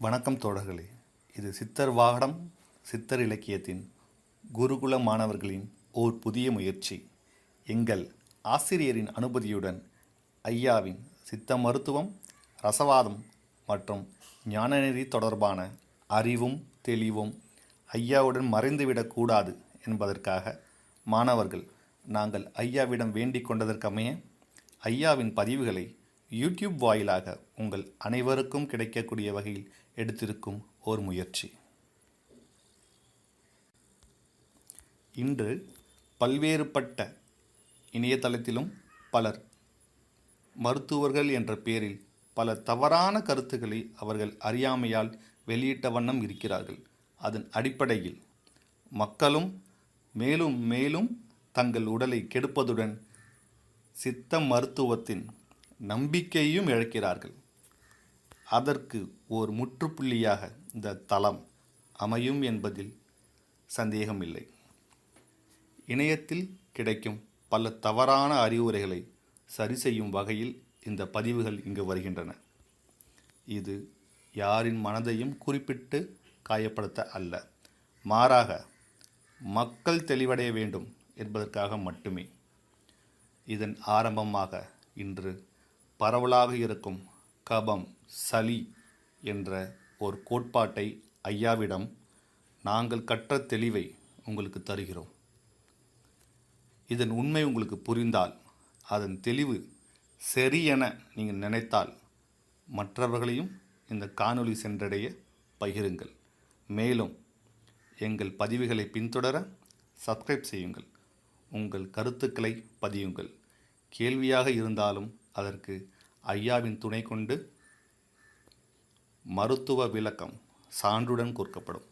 வணக்கம் தோழர்களே. இது சித்தர் வாகனம் சித்தர் இலக்கியத்தின் குருகுல மாணவர்களின் ஓர் புதிய முயற்சி. எங்கள் ஆசிரியரின் அனுமதியுடன் ஐயாவின் சித்த மருத்துவம் ரசவாதம் மற்றும் ஞானநெறி தொடர்பான அறிவும் தெளிவும் ஐயாவுடன் மறைந்துவிடக்கூடாது என்பதற்காக மாணவர்கள் நாங்கள் ஐயாவிடம் வேண்டிக் கொண்டதற்கமைய ஐயாவின் பதிவுகளை யூடியூப் வாயிலாக உங்கள் அனைவருக்கும் கிடைக்கக்கூடிய வகையில் எடுத்திருக்கும் ஓர் முயற்சி. இன்று பல்வேறுபட்ட இணையதளத்திலும் பலர் மருத்துவர்கள் என்ற பெயரில் பல தவறான கருத்துக்களை அவர்கள் அறியாமையால் வெளியிட்ட வண்ணம் இருக்கிறார்கள். அதன் அடிப்படையில் மக்களும் மேலும் மேலும் தங்கள் உடலை கெடுப்பதுடன் சித்த மருத்துவத்தின் நம்பிக்கையும் இழக்கிறார்கள். அதற்கு ஓர் முற்றுப்புள்ளியாக இந்த தளம் அமையும் என்பதில் சந்தேகமில்லை. இணையத்தில் கிடைக்கும் பல தவறான அறிவுரைகளை சரி செய்யும் வகையில் இந்த பதிவுகள் இங்கு வருகின்றன. இது யாரின் மனதையும் குறிப்பிட்டு காயப்படுத்த அல்ல. மாறாக மக்கள் தெளிவடைய வேண்டும் என்பதற்காக மட்டுமே. இதன் ஆரம்பமாக இன்று பரவலாக இருக்கும் கபம் சளி என்ற ஒரு கோட்பாட்டை ஐயாவிடம் நாங்கள் கற்ற தெளிவை உங்களுக்கு தருகிறோம். இதன் உண்மை உங்களுக்கு புரிந்தால் அதன் தெளிவு சரி என நீங்கள் நினைத்தால் மற்றவர்களையும் இந்த காணொளி சென்றடைய பகிருங்கள். மேலும் எங்கள் பதிவுகளை பின்தொடர சப்ஸ்கிரைப் செய்யுங்கள். உங்கள் கருத்துக்களை பதியுங்கள். கேள்வியாக இருந்தாலும் அதற்கு ஐயாவின் துணை கொண்டு மருத்துவ விளக்கம் சான்றுடன் கொடுக்கப்படும்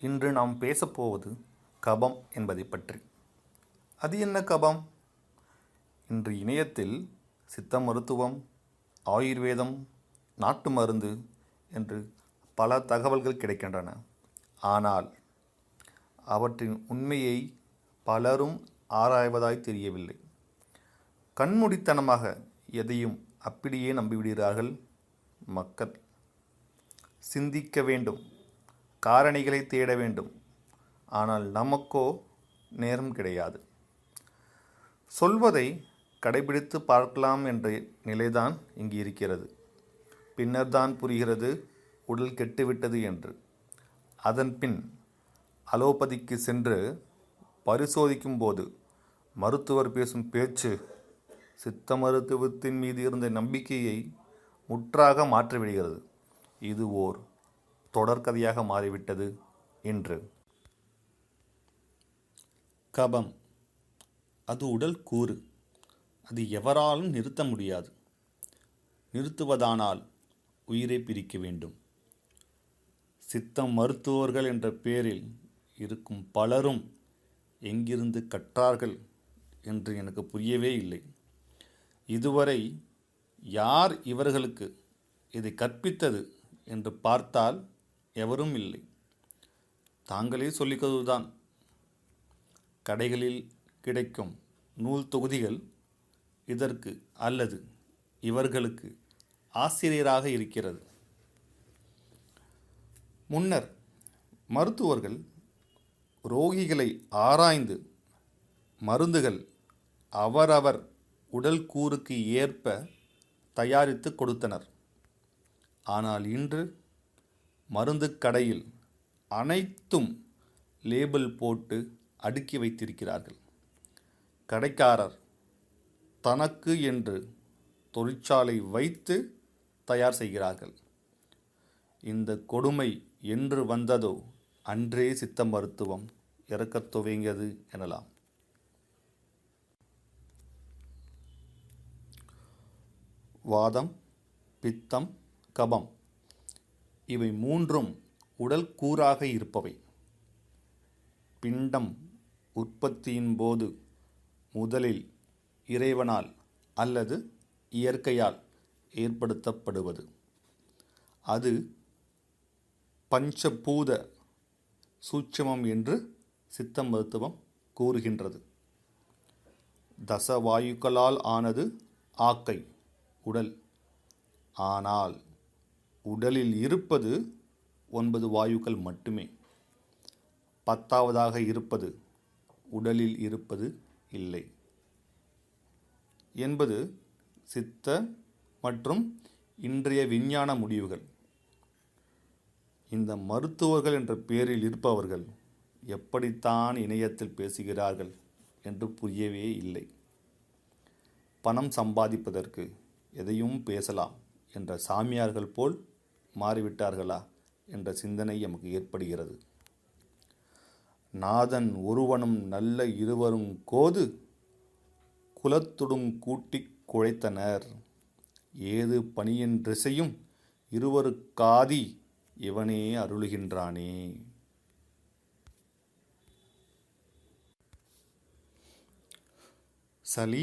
இன்று நாம் பேசப்போவது கபம் என்பதை பற்றி. அது என்ன கபம்? இன்று இணையத்தில் சித்த மருத்துவம் ஆயுர்வேதம் நாட்டு மருந்து என்று பல தகவல்கள் கிடைக்கின்றன. ஆனால் அவற்றின் உண்மையை பலரும் ஆராய்வதாய் தெரியவில்லை. கண்மூடித்தனமாக எதையும் அப்படியே நம்பிவிடுகிறார்கள் மக்கள். சிந்திக்க வேண்டும். காரணிகளை தேட வேண்டும். ஆனால் நமக்கோ நேரம் கிடையாது. சொல்வதை கடைபிடித்து பார்க்கலாம் என்ற நிலைதான் இங்கு இருக்கிறது. பின்னர் தான் புரிகிறது உடல் கெட்டுவிட்டது என்று. அதன் பின் அலோபதிக்கு சென்று பரிசோதிக்கும் போது மருத்துவர் பேசும் பேச்சு சித்த மருத்துவத்தின் மீது இருந்த நம்பிக்கையை முற்றாக மாற்றிவிடுகிறது. இது ஓர் தொடர்கதையாக மாறிவிட்டது என்று. கபம். அது உடல் கூறு. அது எவராலும் நிறுத்த முடியாது. நிறுத்துவதானால் உயிரை பிரிக்க வேண்டும். சித்தம் மருத்துவர்கள் என்ற பெயரில் இருக்கும் பலரும் எங்கிருந்து கற்றார்கள் என்று எனக்கு புரியவே இல்லை. இதுவரை யார் இவர்களுக்கு இதை கற்பித்தது என்று பார்த்தால் எவரும் இல்லை. தாங்களே சொல்லிக்கொள்வதுதான் கடைகளில் கிடைக்கும் நூல் தொகுதிகள் இதற்கு அல்லது இவர்களுக்கு ஆசிரியராக இருக்கிறது. முன்னர் மருத்துவர்கள் ரோகிகளை ஆராய்ந்து மருந்துகள் அவரவர் உடல் கூறுக்கு ஏற்ப தயாரித்து கொடுத்தனர். ஆனால் இன்று மருந்து கடையில் அனைத்தும் லேபிள் போட்டு அடுக்கி வைத்திருக்கிறார்கள். கடைக்காரர் தனக்கு என்று தொழிற்சாலை வைத்து தயார் செய்கிறார்கள். இந்த கொடுமை என்று வந்ததோ அன்றே சித்த மருத்துவம். இறக்கத் துவங்கியது எனலாம். வாதம் பித்தம் கபம் இவை மூன்றும் உடல் கூறாக இருப்பவை. பிண்டம் உற்பத்தியின் போது முதலில் இறைவனால் அல்லது இயற்கையால் ஏற்படுத்தப்படுவது. அது பஞ்சபூத சூட்சமம் என்று சித்த மருத்துவம் கூறுகின்றது. தசவாயுக்களால் ஆனது ஆக்கை உடல். ஆனால் உடலில் இருப்பது ஒன்பது வாயுக்கள் மட்டுமே. பத்தாவதாக இருப்பது உடலில் இருப்பது இல்லை. என்பது சித்த மற்றும் இன்றைய விஞ்ஞான முடிவுகள். இந்த மருத்துவர்கள் என்ற பெயரில் இருப்பவர்கள் எப்படித்தான் இணையத்தில் பேசுகிறார்கள் என்று புரியவே இல்லை. பணம் சம்பாதிப்பதற்கு எதையும் பேசலாம் என்ற சாமியார்கள் போல் மாறிவிட்டார்களா என்ற சிந்தனை எமக்கு ஏற்படுகிறது. நாதன் ஒருவனும் நல்ல இருவரும் கோது குலத்துடும் கூட்டிக் குழைத்தனர். ஏது பணியென்றிசையும் இருவருக்காதி இவனே அருளுகின்றானே. சளி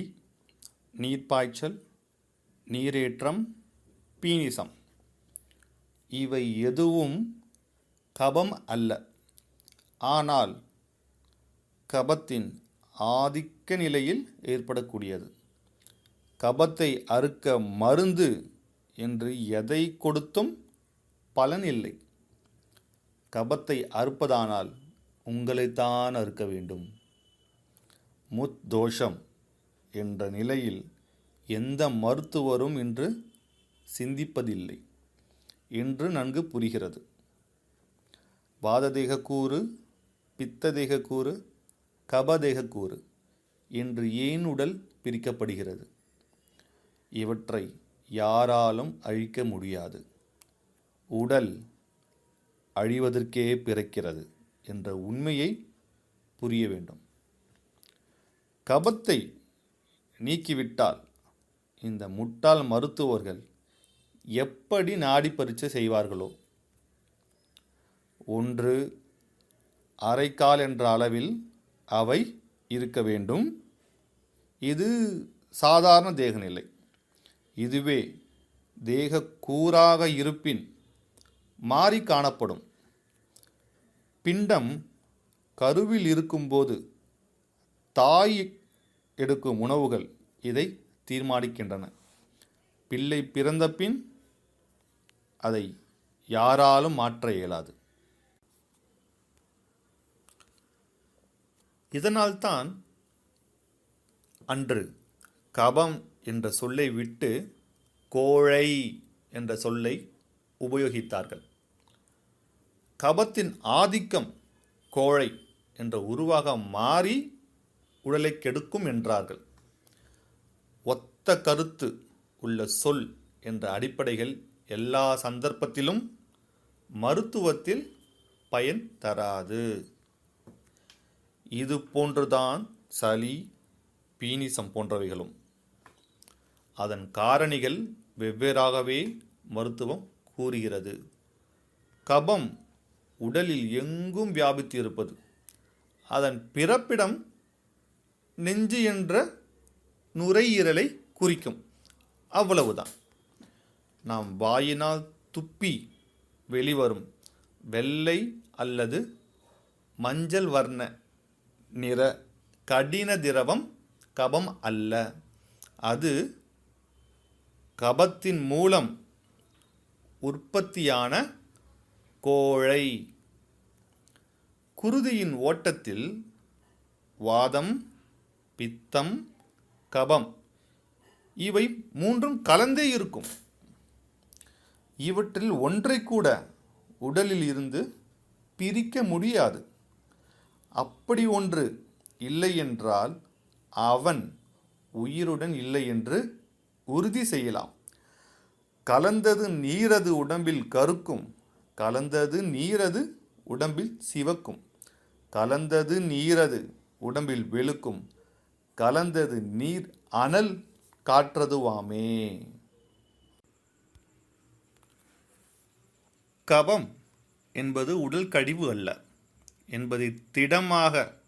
நீர்ப்பாய்ச்சல் நீரேற்றம் பீனிசம். இவை எதுவும் கபம் அல்ல. ஆனால் கபத்தின் ஆதிக்க நிலையில் ஏற்படக்கூடியது. கபத்தை அறுக்க மருந்து என்று எதை கொடுத்தும் பலன் இல்லை. கபத்தை அறுப்பதானால் உங்களைத்தான் அறுக்க வேண்டும். முத்தோஷம் என்ற நிலையில் எந்த மருத்துவரும் இன்று சிந்திப்பதில்லை. என்று நன்கு புரிகிறது. வாததேக கூறு பித்ததேக கூறு கபதேக கூறு என்று ஏன் உடல் பிரிக்கப்படுகிறது? இவற்றை யாராலும் அழிக்க முடியாது. உடல் அழிவதற்கே பிறக்கிறது என்ற உண்மையை புரிய வேண்டும். கபத்தை நீக்கிவிட்டால் இந்த முட்டாள் மருத்துவர்கள் எப்படி நாடி பரீட்சை செய்வார்களோ? ஒன்று அரைக்கால் என்ற அளவில் அவை இருக்க வேண்டும். இது சாதாரண தேகநிலை. இதுவே தேக கூறாக இருப்பின் மாறி காணப்படும். பிண்டம் கருவில் இருக்கும்போது தாய் எடுக்கும் உணவுகள் இதை தீர்மானிக்கின்றன. பிள்ளை பிறந்த பின் அதை யாராலும் மாற்ற இயலாது. இதனால்தான் அன்று கபம் என்ற சொல்லை விட்டு கோழை என்ற சொல்லை உபயோகித்தார்கள். கபத்தின் ஆதிக்கம் கோழை என்ற உருவாக மாறி உடலை கெடுக்கும் என்றார்கள். ஒத்த கருத்து உள்ள சொல் என்ற அடிப்படைகள் எல்லா சந்தர்ப்பத்திலும் மருத்துவத்தில் பயன் தராது. இது போன்றுதான் சளி பீனிசம் போன்றவைகளும். அதன் காரணிகள் வெவ்வேறாகவே மருத்துவம் கூறுகிறது. கபம் உடலில் எங்கும் வியாபித்து இருப்பது அதன் பிறப்பிடம் நெஞ்சு என்ற நுரையீரலை குறிக்கும். அவ்வளவுதான். நாம் வாயினால் துப்பி வெளிவரும் வெள்ளை அல்லது மஞ்சள் வர்ண நிற கடின திரவம் கபம் அல்ல. அது கபத்தின் மூலம் உற்பத்தியான கோழை. குருதியின் ஓட்டத்தில் வாதம் பித்தம் கபம் இவை மூன்றும் கலந்தே இருக்கும். இவற்றில் ஒன்றை கூட உடலில் இருந்து பிரிக்க முடியாது. அப்படி ஒன்று இல்லை என்றால் அவன் உயிருடன் இல்லை என்று உறுதி செய்யலாம். கலந்தது நீரது உடம்பில் கருக்கும் கலந்தது நீரது உடம்பில் சிவக்கும் கலந்தது நீரது உடம்பில் வெளுக்கும் கலந்தது நீர் அனல் காற்றதுவாமே. கபம் என்பது உடல் கழிவு அல்ல. என்பதை திடமாக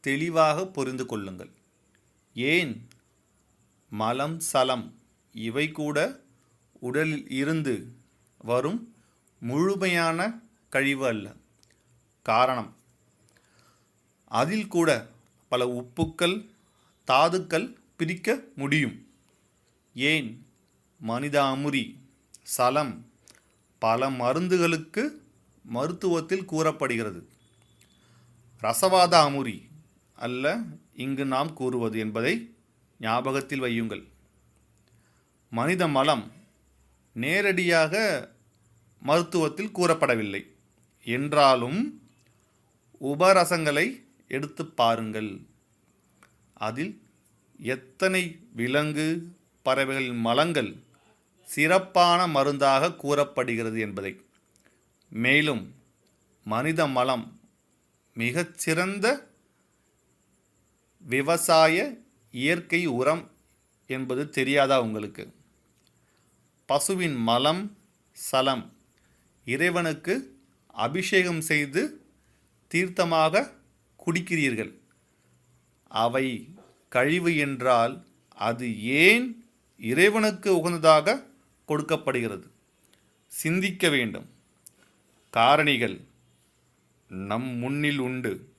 தெளிவாக புரிந்து கொள்ளுங்கள். ஏன்? மலம் சலம் இவை கூட உடலில் இருந்து வரும் முழுமையான கழிவு அல்ல. காரணம் அதில் கூட பல உப்புக்கள் தாதுக்கள் பிரிக்க முடியும். ஏன்? மனித அமுரி சலம் பல மருந்துகளுக்கு மருத்துவத்தில் கூறப்படுகிறது. ரசவாத அமுரி அல்ல இங்கு நாம் கூறுவது என்பதை ஞாபகத்தில் வையுங்கள். மனித மலம் நேரடியாக மருத்துவத்தில் கூறப்படவில்லை. என்றாலும் உபரசங்களை எடுத்து பாருங்கள். அதில் எத்தனை விலங்கு பறவைகளின் மலங்கள் சிறப்பான மருந்தாக கூறப்படுகிறது என்பதை. மேலும் மனித மலம் மிகச்சிறந்த விவசாய இயற்கை உரம் என்பது தெரியாதா உங்களுக்கு? பசுவின் மலம் சலம் இறைவனுக்கு அபிஷேகம் செய்து தீர்த்தமாக குடிக்கிறீர்கள். அவை கழிவு என்றால் அது ஏன் இறைவனுக்கு உகந்ததாக கொடுக்கப்படுகிறது? சிந்திக்க வேண்டும். காரணிகள் நம் முன்னில் உண்டு.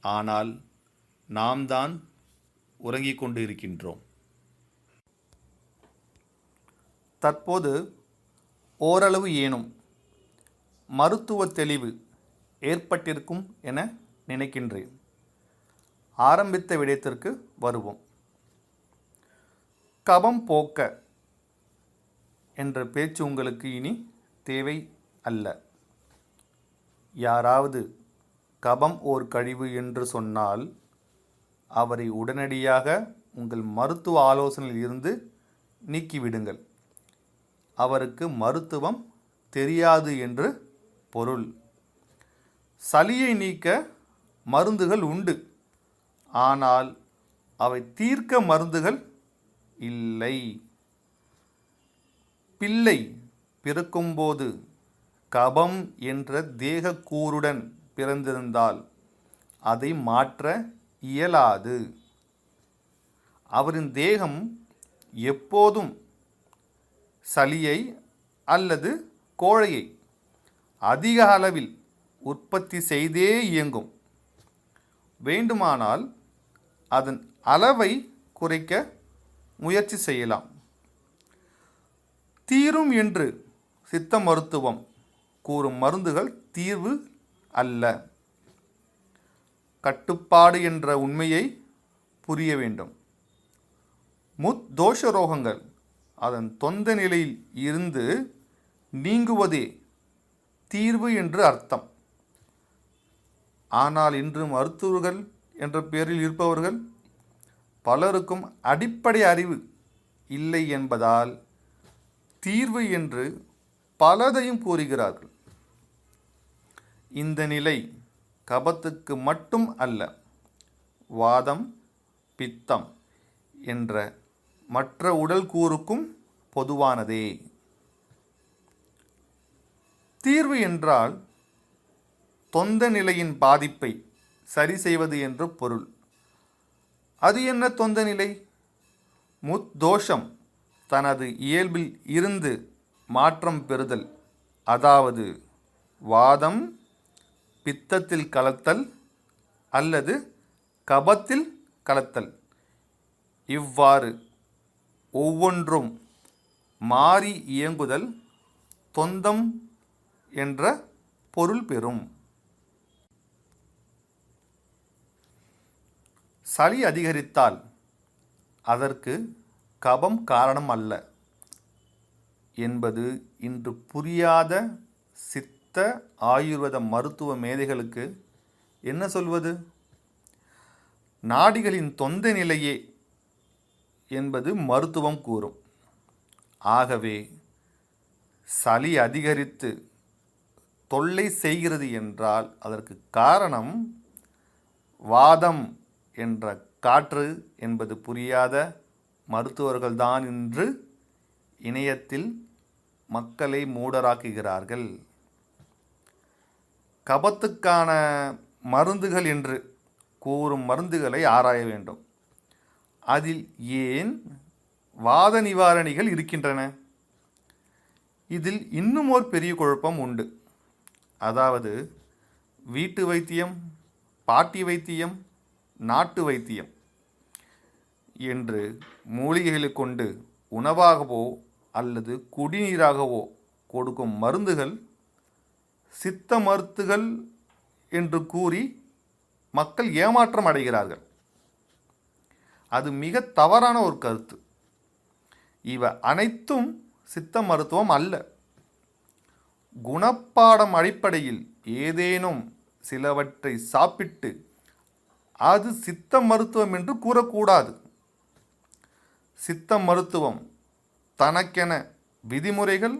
ஆனால் நாம் தான் உறங்கிக் கொண்டு இருக்கின்றோம் தற்போது ஓரளவு ஏனும் மருத்துவ தெளிவு ஏற்பட்டிருக்கும் என நினைக்கின்றேன். ஆரம்பித்த விடயத்திற்கு வருவோம். கபம் போக்க என்ற பேச்சு உங்களுக்கு இனி தேவை அல்ல. யாராவது கபம் ஓர் கழிவு என்று சொன்னால் அவரை உடனடியாக உங்கள் மருத்துவ ஆலோசனையில் இருந்து நீக்கிவிடுங்கள். அவருக்கு மருத்துவம் தெரியாது என்று பொருள். சளியை நீக்க மருந்துகள் உண்டு. ஆனால் அவை தீர்க்க மருந்துகள் இல்லை. பிள்ளை பிறக்கும்போது கபம் என்ற தேகக்கூறுடன் பிறந்திருந்தால் அதை மாற்ற இயலாது. அவரின் தேகம் எப்போதும் சளியை அல்லது கோழையை அதிக அளவில் உற்பத்தி செய்தே இயங்கும். வேண்டுமானால் அதன் அளவை குறைக்க முயற்சி செய்யலாம். தீரும் என்று சித்த மருத்துவம் கூறும் மருந்துகள் தீர்வு அல்ல. கட்டுப்பாடு என்ற உண்மையை புரிய வேண்டும். முத்தோஷ ரோகங்கள் அதன் தொந்த நிலையில் இருந்து நீங்குவதே தீர்வு என்று அர்த்தம். ஆனால் இன்று மருத்துவர்கள் என்ற பெயரில் இருப்பவர்கள் பலருக்கும் அடிப்படை அறிவு இல்லை என்பதால் தீர்வு என்று பலதையும் கூறுகிறார்கள். இந்த நிலை கபத்துக்கு மட்டும் அல்ல வாதம் பித்தம் என்ற மற்ற உடல் கூறுக்கும் பொதுவானதே. தீர்வு என்றால் தொந்த நிலையின் பாதிப்பை சரி செய்வது என்று பொருள். அது என்ன தொந்த நிலை முத்தோஷம் தனது இயல்பில் இருந்து மாற்றம் பெறுதல். அதாவது வாதம் பித்தத்தில் கலத்தல் அல்லது கபத்தில் கலத்தல். இவ்வாறு ஒவ்வொன்றும் மாறி இயங்குதல் தொந்தம் என்ற பொருள் பெறும். சளி அதிகரித்தால் அதற்கு கபம் காரணம் அல்ல என்பது இன்று புரியாத சித்த ஆயுர்வேத மருத்துவ மேதைகளுக்கு என்ன சொல்வது? நாடிகளின் தொந்த நிலையே என்பது மருத்துவம் கூறும். ஆகவே சளி அதிகரித்து தொல்லை செய்கிறது என்றால் அதற்கு காரணம் வாதம் என்ற காற்று என்பது புரியாத மருத்துவர்கள்தான் இன்று இணையத்தில் மக்களை மூடராக்குகிறார்கள். கபத்துக்கான மருந்துகள் என்று கூறும் மருந்துகளை ஆராய வேண்டும். அதில் ஏன் வாத நிவாரணிகள் இருக்கின்றன? இதில் இன்னும் ஒரு பெரிய குழப்பம் உண்டு. அதாவது வீட்டு வைத்தியம் பாட்டி வைத்தியம் நாட்டு வைத்தியம் என்று மூலிகைகளை கொண்டு உணவாகவோ அல்லது குடிநீராகவோ கொடுக்கும் மருந்துகள் சித்த மருத்துகள் என்று கூறி மக்கள் ஏமாற்றம் அடைகிறார்கள். அது மிக தவறான ஒரு கருத்து. இவ அனைத்தும் சித்த மருத்துவம் அல்ல. குணப்பாடம் அடிப்படையில் ஏதேனும் சிலவற்றை சாப்பிட்டு அது சித்த மருத்துவம் என்று கூறக்கூடாது. சித்த மருத்துவம் தனக்கென விதிமுறைகள்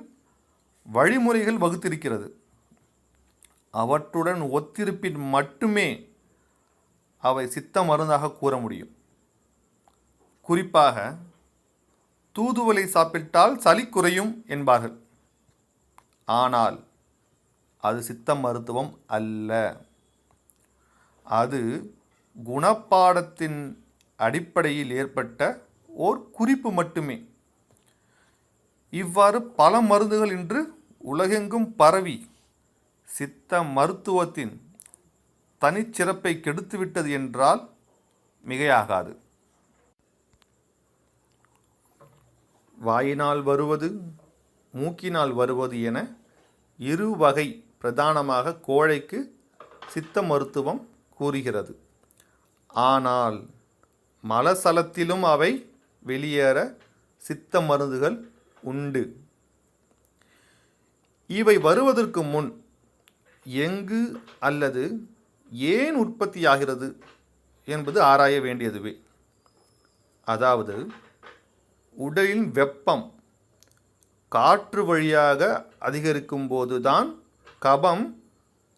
வழிமுறைகள் வகுத்திருக்கிறது. அவற்றுடன் ஒத்திருப்பின் மட்டுமே அவை சித்த மருந்தாக கூற முடியும். குறிப்பாக தூதுவலை சாப்பிட்டால் சளி குறையும் என்பார்கள். ஆனால் அது சித்த மருத்துவம் அல்ல. அது குணப்பாடத்தின் அடிப்படையில் ஏற்பட்ட ஓர் குறிப்பு மட்டுமே. இவ்வாறு பல மருந்துகள் இன்று உலகெங்கும் பரவி சித்த மருத்துவத்தின் தனிச்சிறப்பை கெடுத்துவிட்டது என்றால் மிகையாகாது. வாயினால் வருவது மூக்கினால் வருவது என இரு வகை பிரதானமாக கோழைக்கு சித்த மருத்துவம் கூறுகிறது. ஆனால் மலசலத்திலும் அவை வெளியேற சித்த மருந்துகள் உண்டு. இவை வருவதற்கு முன் எங்கு அல்லது ஏன் உற்பத்தியாகிறது என்பது ஆராய வேண்டியதுவே. அதாவது உடலின் வெப்பம் காற்று வழியாக அதிகரிக்கும் போதுதான் கபம்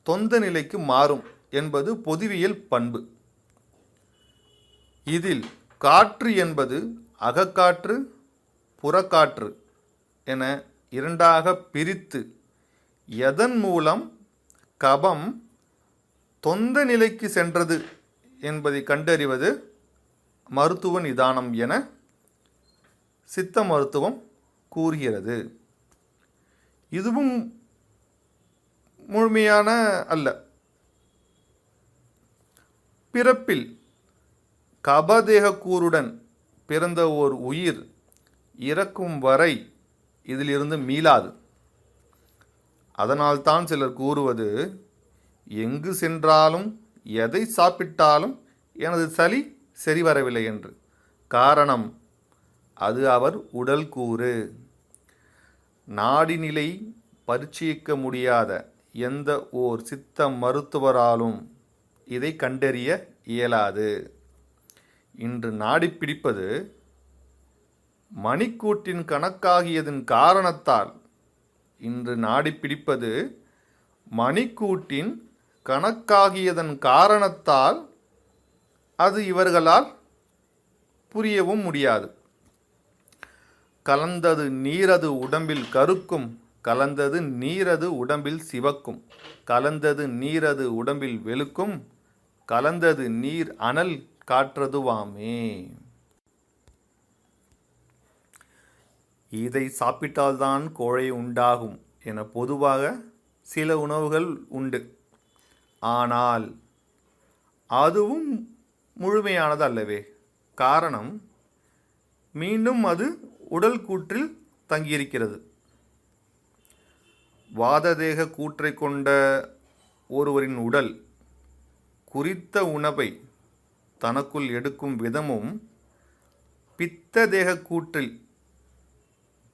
தொந்த நிலைக்கு மாறும் என்பது பொதுவியல் பண்பு. இதில் காற்று என்பது அகக்காற்று புறக்காற்று என இரண்டாக பிரித்து எதன் மூலம் கபம் தொந்த நிலைக்கு சென்றது என்பதை கண்டறிவது மருத்துவ நிதானம் என சித்த மருத்துவம் கூறுகிறது. இதுவும் முழுமையான அல்ல. பிறப்பில் கபதேகக்கூறுடன் பிறந்த ஓர் உயிர் இறக்கும் வரை இதிலிருந்து மீளாது. அதனால்தான் சிலர் கூறுவது எங்கு சென்றாலும் எதை சாப்பிட்டாலும் எனது சளி சரிவரவில்லை என்று. காரணம் அது அவர் உடல் கூறு. நாடிநிலை பரிச்சயிக்க முடியாத எந்த ஓர் சித்த மருத்துவராலும் இதை கண்டறிய இயலாது. இன்று நாடி பிடிப்பது மணிக்கூட்டின் கணக்காகியதன் காரணத்தால். இன்று நாடி பிடிப்பது மணிக்கூட்டின் கணக்காகியதன் காரணத்தால் அது இவர்களால் புரியவும் முடியாது. கலந்தது நீரது உடம்பில் கருக்கும் கலந்தது நீரது உடம்பில் சிவக்கும் கலந்தது நீரது உடம்பில் வெளுக்கும் கலந்தது நீர் அனல் காற்றதுவாமே. இதை சாப்பிட்டால்தான் கோழை உண்டாகும் என பொதுவாக சில உணவுகள் உண்டு. ஆனால் அதுவும் முழுமையானது அல்லவே. காரணம் மீண்டும் அது உடல் கூற்றில் தங்கியிருக்கிறது. வாததேக கூற்றை கொண்ட ஒருவரின் உடல் குறித்த உணவை தனக்குள் எடுக்கும் விதமும் பித்த தேக கூற்றில்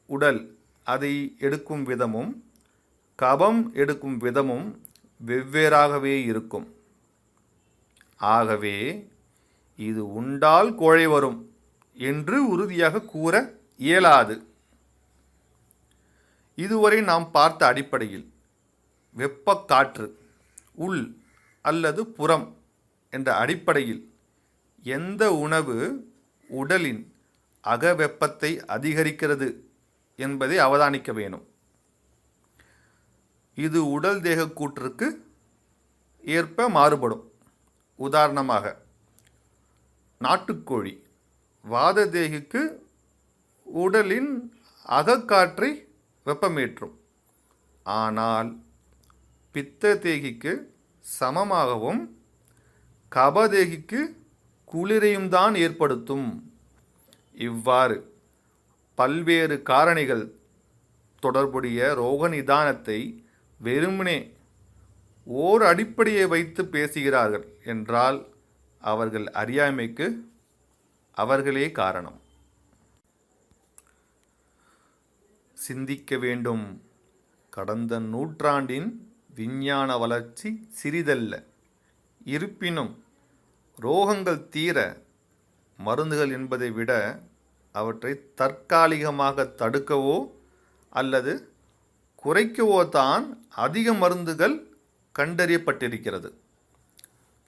உடல் அதை எடுக்கும் விதமும் கபம் எடுக்கும் விதமும் வெவ்வேறாகவே இருக்கும். ஆகவே இது உண்டால் கோழை வரும் என்று உறுதியாக கூற இயலாது. இதுவரை நாம் பார்த்த அடிப்படையில் வெப்பக்காற்று உள் அல்லது புறம் என்ற அடிப்படையில் எந்த உணவு உடலின் அகவெப்பத்தை அதிகரிக்கிறது என்பதை அவதானிக்க வேணும். இது உடல் தேக கூற்றுக்கு ஏற்ப மாறுபடும். உதாரணமாக நாட்டுக்கோழி வாத தேகிக்கு உடலின் அகக்காற்றை வெப்பமேற்றும். ஆனால் பித்த தேகிக்கு சமமாகவும் கபதேகிக்கு குளிரையும் தான் ஏற்படுத்தும். இவ்வாறு பல்வேறு காரணிகள் தொடர்புடைய ரோக நிதானத்தை வெறுமனே ஓர் அடிப்படையை வைத்து பேசுகிறார்கள் என்றால் அவர்கள் அறியாமைக்கு அவர்களே காரணம். சிந்திக்க வேண்டும். கடந்த நூற்றாண்டின் விஞ்ஞான வளர்ச்சி சிறிதல்ல. இருப்பினும் ரோகங்கள் தீர மருந்துகள் என்பதை விட அவற்றை தற்காலிகமாக தடுக்கவோ அல்லது குறைக்கவோ தான் அதிக மருந்துகள் கண்டறியப்பட்டிருக்கிறது.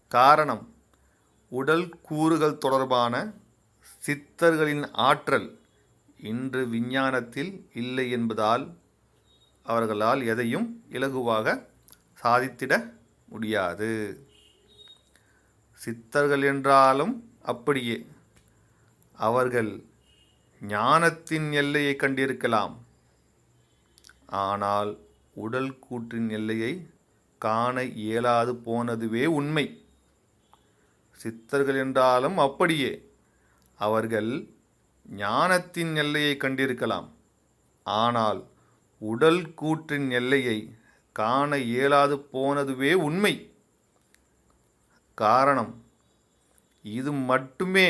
காரணம் உடல் கூறுகள் தொடர்பான சித்தர்களின் ஆற்றல் இன்று விஞ்ஞானத்தில் இல்லை என்பதால் அவர்களால் எதையும் இலகுவாக சாதித்திட முடியாது. சித்தர்கள் என்றாலும் அப்படியே. அவர்கள் ஞானத்தின் எல்லையை கண்டிருக்கலாம். ஆனால் உடல் கூற்றின் எல்லையை காண இயலாது போனதுவே உண்மை. சித்தர்கள் என்றாலும் அப்படியே. அவர்கள் ஞானத்தின் எல்லையை கண்டிருக்கலாம். ஆனால் உடல் கூற்றின் எல்லையை காண இயலாது போனதுவே உண்மை. காரணம். இது மட்டுமே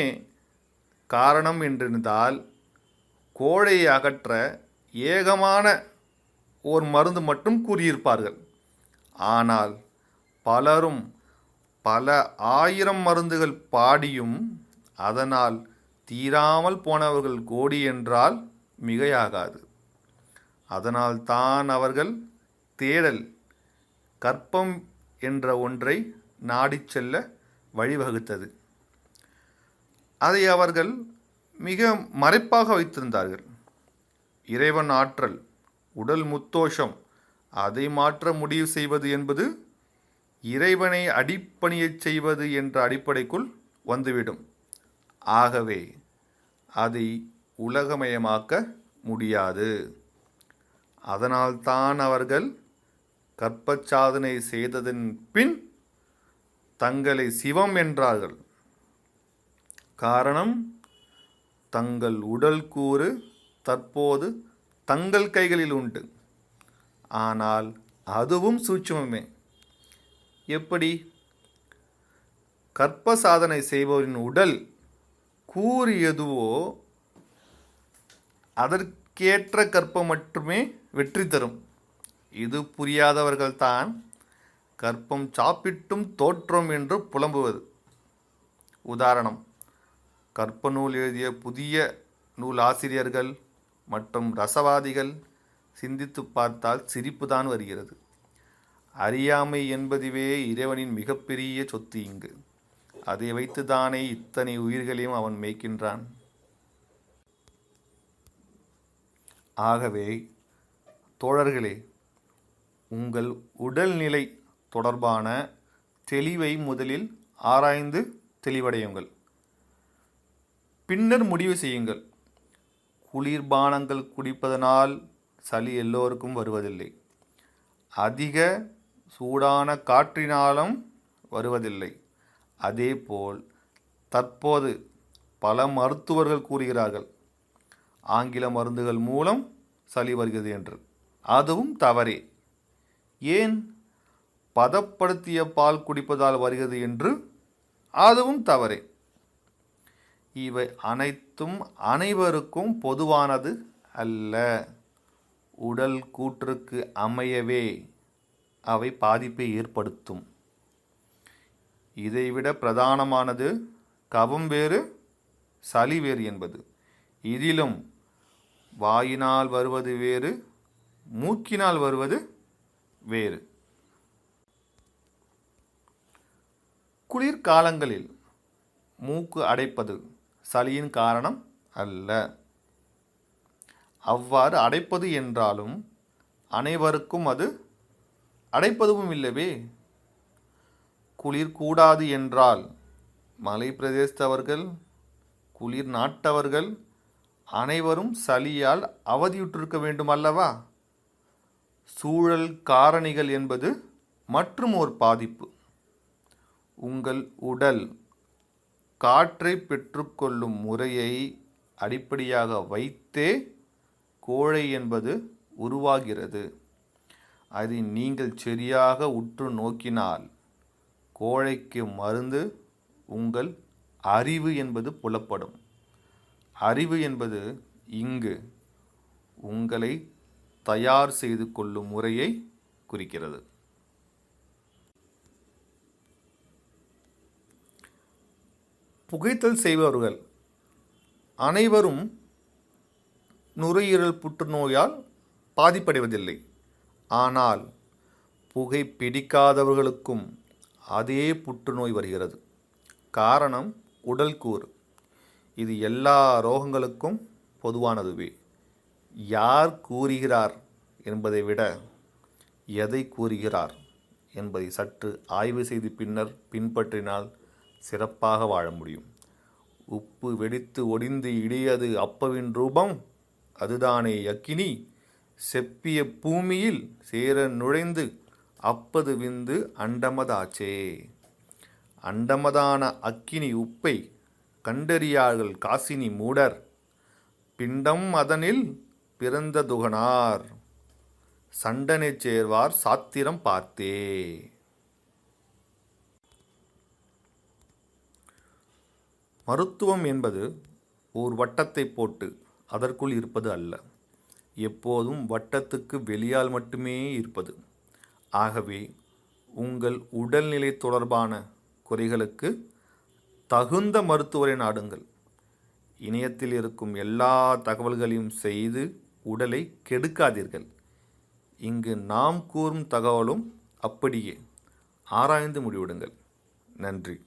காரணம் என்றிருந்தால் கோழையை அகற்ற ஏகமான ஓர் மருந்து மட்டும் கூறியிருப்பார்கள். ஆனால் பலரும் பல ஆயிரம் மருந்துகள் பாடியும் அதனால் தீராமல் போனவர்கள் கோடி என்றால் மிகையாகாது. அதனால் தான் அவர்கள் தேடல் கற்பம் என்ற ஒன்றை நாடிச் செல்ல வழிவகுத்தது. அதை அவர்கள் மிக மறைப்பாக வைத்திருந்தார்கள். இறைவன் ஆற்றல் உடல் முத்தோஷம் அதை மாற்ற முடிவு செய்வது என்பது இறைவனை அடிப்பணியச் செய்வது என்ற அடிப்படைக்குள் வந்துவிடும். ஆகவே அதை உலகமயமாக்க முடியாது. அதனால்தான் அவர்கள் கற்பச் சாதனை செய்ததன் பின் தங்களை சிவம் என்றார்கள். காரணம் தங்கள் உடல் கூறு தற்போது தங்கள் கைகளில் உண்டு. ஆனால் அதுவும் சூட்சுமமே. எப்படி? கற்ப சாதனை செய்பவரின் உடல் கூறு எதுவோ அதற்கேற்ற கற்பம் மட்டுமே வெற்றி தரும். இது புரியாதவர்கள்தான். கற்பம் சாப்பிட்டும் தோற்றம் என்று புலம்புவது. உதாரணம் கற்ப நூல் எழுதிய புதிய நூல் ஆசிரியர்கள் மற்றும் ரசவாதிகள் சிந்தித்து பார்த்தால் சிரிப்புதான் வருகிறது. அறியாமை என்பதுவே இறைவனின் மிகப்பெரிய சொத்து இங்கு. அதை வைத்துதானே இத்தனை உயிர்களையும் அவன் மேய்க்கின்றான்? ஆகவே தோழர்களே உங்கள் உடல்நிலை தொடர்பான தெளிவை முதலில் ஆராய்ந்து தெளிவடையுங்கள். பின்னர் முடிவு செய்யுங்கள். குளிர்பானங்கள் குடிப்பதனால் சளி எல்லோருக்கும் வருவதில்லை. அதிக சூடான காற்றினாலும் வருவதில்லை. அதேபோல் தற்போது பல மருத்துவர்கள் கூறுகிறார்கள் ஆங்கில மருந்துகள் மூலம் சளி வருகிறது என்று. அதுவும் தவறே. ஏன்? பதப்படுத்திய பால் குடிப்பதால் வருகிறது என்று அதுவும் தவறே. இவை அனைத்தும் அனைவருக்கும் பொதுவானது அல்ல. உடல் கூற்றுக்கு அமையவே அவை பாதிப்பை ஏற்படுத்தும். இதைவிட பிரதானமானது கவம் வேறு சளி வேறு என்பது. இதிலும் வாயினால் வருவது வேறு மூக்கினால் வருவது வேறு. குளிர்காலங்களில் மூக்கு அடைப்பது சளியின் காரணம் அல்ல. அவ்வாறு அடைப்பது என்றாலும் அனைவருக்கும் அது அடைப்பதுவும் இல்லவே குளிர் கூடாது என்றால் மலை பிரதேசத்தவர்கள் குளிர் நாட்டவர்கள் அனைவரும் சளியால் அவதியுற்றிருக்க வேண்டும் அல்லவா சூழல் காரணிகள் என்பது மற்றும் ஒரு பாதிப்பு. உங்கள் உடல் காற்றை பெற்றுக்கொள்ளும் முறையை அடிப்படையாக வைத்தே கோழை என்பது உருவாகிறது. அதை நீங்கள் சரியாக உற்று நோக்கினால் கோழைக்கு மருந்து உங்கள் அறிவு என்பது புலப்படும். அறிவு என்பது இங்கு உங்களை தயார் செய்து கொள்ளும் முறையை குறிக்கிறது. புகைத்தல் செய்பவர்கள் அனைவரும் நுரையீரல் புற்றுநோயால் பாதிப்படைவதில்லை. ஆனால் புகை பிடிக்காதவர்களுக்கும் அதே புற்றுநோய் வருகிறது. காரணம் உடல் கூறு. இது எல்லா ரோகங்களுக்கும் பொதுவானதுவே. யார் கூறுகிறார் என்பதை விட எதை கூறுகிறார் என்பதை சற்று ஆய்வு செய்து பின்னர் பின்பற்றினால் சிறப்பாக வாழ முடியும். உப்பு வெடித்து ஒடிந்து இடியது அப்பவின் ரூபம். அதுதானே அக்கினி செப்பிய பூமியில் சேர நுழைந்து அப்பது விந்து அண்டமதாச்சே. அண்டமதான அக்கினி உப்பை கண்டறியார்கள் காசினி மூடர். பிண்டம் அதனில் பிறந்த துகனார். சண்டனைச் சேர்வார் சாத்திரம் பார்த்தே. மருத்துவம் என்பது ஓர் வட்டத்தை போட்டு அதற்குள் இருப்பது அல்ல. எப்போதும் வட்டத்துக்கு வெளியால் மட்டுமே இருப்பது. ஆகவே உங்கள் உடல்நிலை தொடர்பான குறைகளுக்கு தகுந்த மருத்துவரை நாடுங்கள். இணையத்தில் இருக்கும் எல்லா தகவல்களையும் செய்து உடலை கெடுக்காதீர்கள். இங்கு நாம் கூறும் தகவலும் அப்படியே. ஆராய்ந்து முடிவிடுங்கள். நன்றி.